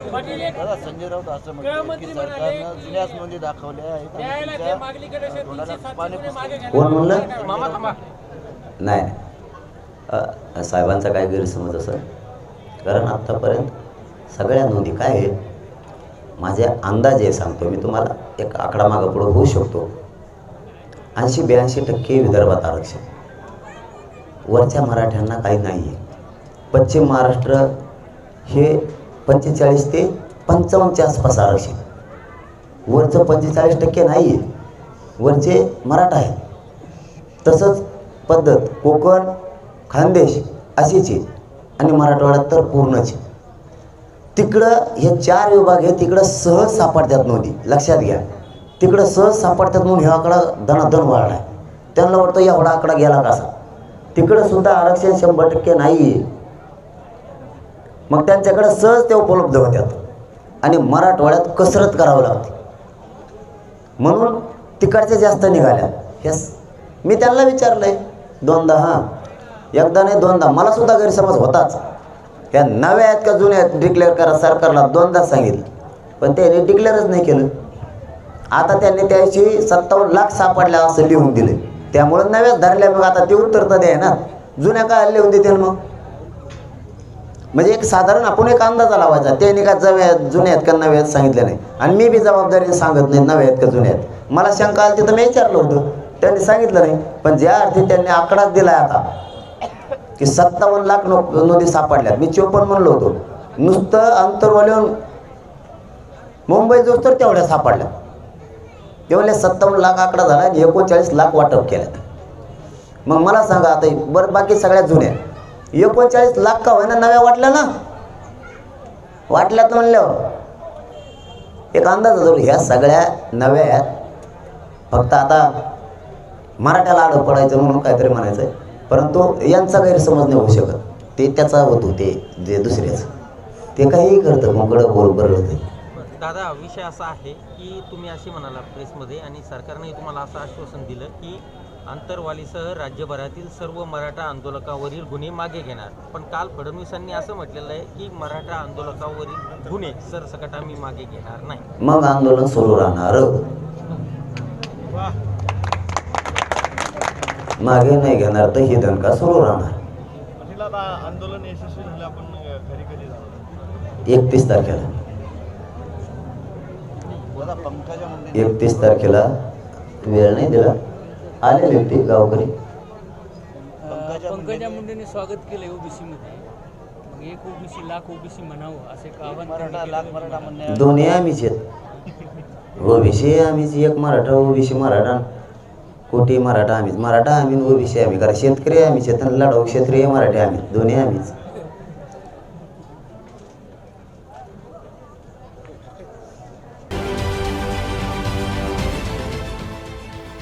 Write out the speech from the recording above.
दादा संजय राऊत असं म्हणतात की सरकारनं जुन्याच नोंदी दाखवल्या आहेत हे तोंडाला पाणी कोण म्हणलं? नाही. साहेबांचा काय गैरसमज असेल? कारण आत्तापर्यंत सगळ्या नोंदी काय आहे माझे अंदाजे सांगतो मी तुम्हाला एक आकडा मागं पुढं होऊ शकतो. ऐंशी ब्याऐंशी टक्के विदर्भात आरक्षण. वरच्या मराठ्यांना काही नाही आहे पश्चिम महाराष्ट्र हे पंचेचाळीस ते पंचावन्नच्या आसपास आरक्षण वरचं पंचेचाळीस टक्के नाही आहे वरचे मराठा आहे तसंच पद्धत कोकण खानदेश अशीच आहे आणि मराठवाड्यात तर पूर्णच आहे. तिकडं हे चार विभाग हे तिकडं सहज सापडतात नोंदी लक्षात घ्या. तिकडं सहज सापडतात म्हणून हा आकडा धनाधन वाढला आहे त्यांना वाटतं एवढा आकडा गेला कसा? तिकडं सुद्धा आरक्षण शंभर टक्के नाही आहे. मग त्यांच्याकडे सहज ते उपलब्ध होत्यात. आणि मराठवाड्यात कसरत करावं लागते. म्हणून तिकडच्या जास्त निघाल्या. हे मी त्यांना विचारलं आहे दोनदा हां. एकदा नाही दोनदा. मला सुद्धा गैरसमज होताच. त्या नव्या आहेत का जुन्या आहेत? डिक्लेअर करा सरकारला दोनदा सांगितलं. पण त्याने डिक्लेअरच नाही केलं. आता त्यांनी त्याशी सत्तावन्न लाख सापडल्या असं लिहून दिले त्यामुळं नव्याच धरल्या मग आता ते उत्तर तर द्या ना जुन्या काय लिहून देतील मग. म्हणजे एक साधारण आपण एक अंदाजा लावायचा त्यांनी का जवे आहेत आहेत का नव्या आहेत सांगितलं नाही. आणि मी बी जबाबदारीने सांगत नाही नव्या आहेत का जुने आहेत. मला शंका आली तिथं मी विचारलं होतं. त्यांनी सांगितलं नाही. पण ज्या अर्थी त्यांनी आकडाच दिलाय आता की सत्तावन्न लाख नो नोंदी सापडल्यात. मी चोपन्न म्हणलो होतो. नुसतं अंतरवाल्याहून मुंबई जो तर तेवढ्या सापडल्या. तेवढ्या सत्तावन्न लाख आकडा झाला आणि एकोणचाळीस लाख वाटप केल्यात. मग मला सांगा आता बरं बाकी सगळ्यात जुन्या एकोणचाळीस लाख का होईना नव्या वाटल्या ना? वाटल्यात म्हणल्यावर. एक अंदाज जरूर ह्या सगळ्या नव्या आहेत. फक्त आता मराठ्याला आडं पडायचं म्हणून काहीतरी म्हणायचं आहे परंतु यांचा गैरसमज नाही होऊ शकत. ते त्याचा होतो ते जे दुसऱ्याचं. ते काहीही करतं मोकळं बरोबर ते दादा विषय असा आहे की तुम्ही असे म्हणाला प्रेसमध्ये आणि सरकारने तुम्हाला असं आश्वासन दिलं की आंतरवालीसह राज्यभरातील सर्व मराठा आंदोलकावरील गुन्हे मागे घेणार. पण काल फडणवीसांनी असं म्हटलेलं आहे की मराठा आंदोलकावरील गुन्हे सरसकट आम्ही मागे घेणार नाही. मग आंदोलन सुरू राहणार. मागे नाही घेणार तर ही दणका सुरू राहणार. आंदोलन यशस्वी झालं आपण अ, घरी कधी जाणार एकतीस तारखेला. एकतीस तारखेला वेळ नाही दिला. आलेले ते गावकरी. पंकजा पंकजा मुंडे मुंडेने स्वागत केलंय ओबीसी मध्ये मग एक ओबीसी लाख ओबीसी म्हणावं असे मराठा केलं लाख होतं. मराठा म्हणणे दोन्ही आम्हीच आहेत. ओबीसी आम्हीच एक मराठा ओबीसी मराठा. कोटी मराठा आम्हीच. मराठा आम्ही ओबीसी आम्ही. कारण शेतकरी आम्हीच आहेत आणि लढाऊ क्षेत्रीय मराठी आम्ही. दोन्ही आम्हीच.